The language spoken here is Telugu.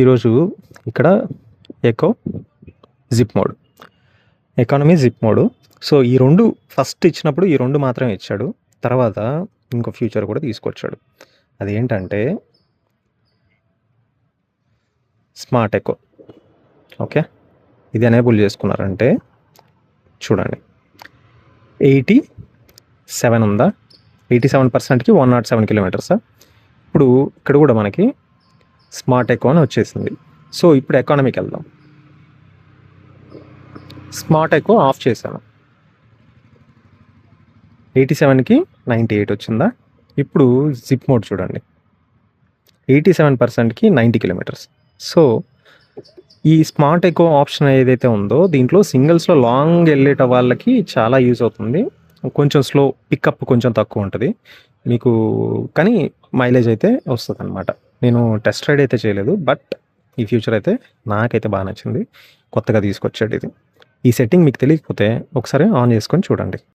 ఈరోజు ఇక్కడ eco zip mode. Economy zip mode. So ఈ రెండు ఫస్ట్ ఇచ్చినప్పుడు ఈ రెండు మాత్రమే ఇచ్చాడు. తర్వాత ఇంకో ఫ్యూచర్ కూడా తీసుకొచ్చాడు. అదేంటంటే స్మార్ట్ ఎకో. ఓకే? ఇది ఎనేబుల్ చేసుకున్నారంటే చూడండి. ఎయిటీ సెవెన్ ఉందా? ఎయిటీ సెవెన్ పర్సెంట్కి వన్ నాట్ సెవెన్ కిలోమీటర్సా? ఇప్పుడు ఇక్కడ కూడా మనకి స్మార్ట్ ఎకో అని వచ్చేసింది. సో ఇప్పుడు ఎకానమీకి వెళ్దాం. స్మార్ట్ ఎకో ఆఫ్ చేశాను. ఎయిటీ సెవెన్కి నైంటీ ఎయిట్ వచ్చిందా? ఇప్పుడు జిప్ మోడ్ చూడండి. ఎయిటీ సెవెన్ పర్సెంట్కి నైంటీ కిలోమీటర్స్. సో ఈ స్మార్ట్ ఎకో ఆప్షన్ ఏదైతే ఉందో దీంట్లో సింగిల్స్లో లాంగ్ వెళ్ళేట వాళ్ళకి చాలా యూజ్ అవుతుంది. కొంచెం స్లో పికప్ కొంచెం తక్కువ ఉంటుంది. మీకు కానీ మైలేజ్ అయితే వస్తుంది అనమాట నేను టెస్ట్ రైడ్ అయితే చేయలేదు బట్ ఈ ఫ్యూచర్ అయితే నాకైతే బాగా నచ్చింది. కొత్తగా తీసుకొచ్చాడు ఇది. ఈ సెట్టింగ్ మీకు తెలియకపోతే ఒకసారి ఆన్ చేసుకొని చూడండి.